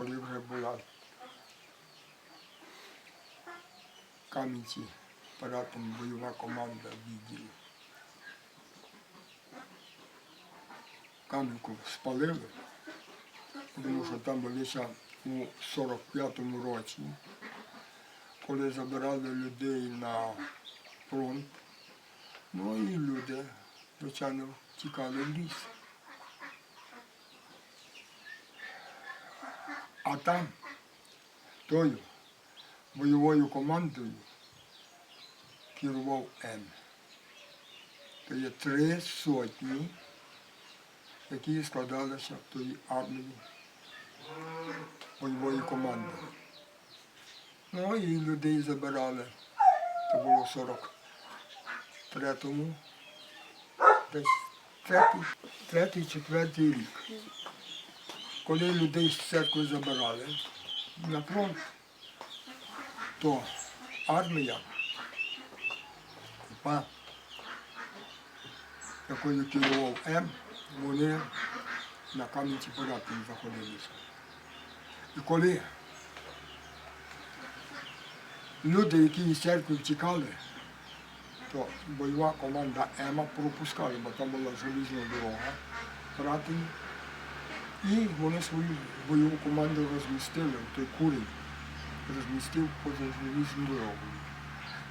коли вже була в Кам'янці паратом бойова команда відділу. Кам'янку спалили, тому що там велися у 45-му році, коли забирали людей на фронт. Ну і люди, звичайно, тікали в ліс. А там тою бойовою командою керував М. То є три сотні, які складалися в тої армії бойової команди. Ну і людей забирали. Це було в 43-му, десь третій, четвертий рік. Коли людей з церкви забирали на фронт, то армія, УПА, якою керував М, вони на кам'янці порядку заходилися. І коли люди, які з церкви втікали, то бойова команда Ема пропускала, бо там була залізна дорога, Ратині. І вони свою бойову команду розмістили, той курень розмістив поза залізною дорогою.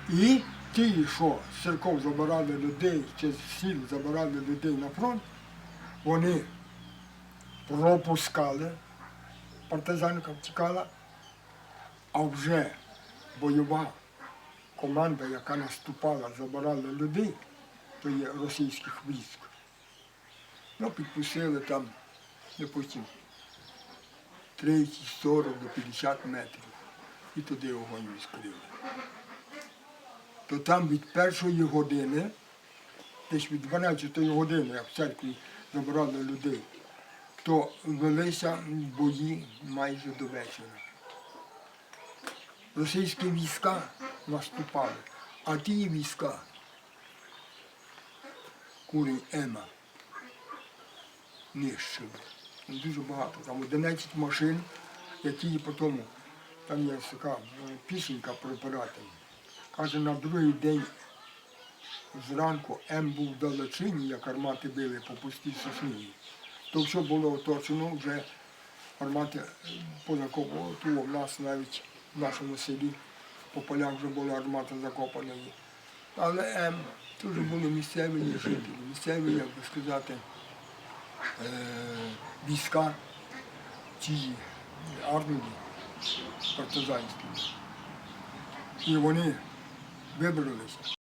І ті, що з церков забирали людей, чи з сіл забирали людей на фронт, вони пропускали, партизанка втікала, а вже бойова команда, яка наступала, забирала людей, то є російських військ. Ну, підпустили там, допустим, 30, 40 до 50 метрів. І туди огонь відкрили. То там від першої години, десь від 12 години, як в церкві забрали людей, то велися бої майже до вечора. Російські війська наступали, а ті війська курі Ема нищили. Дуже багато. Там 11 машин, які потім, там є така е, пісенька про пирати. Каже, на другий день зранку М був в далечині, як армати били по пустій сосні. То все було оточено, вже армати позакопували. Ту в нас навіть в нашому селі по полях вже була армата закопана. Але М теж були місцеві жителі, місцеві, як би сказати, е, війська цієї армії партизанської. І вони вибралися.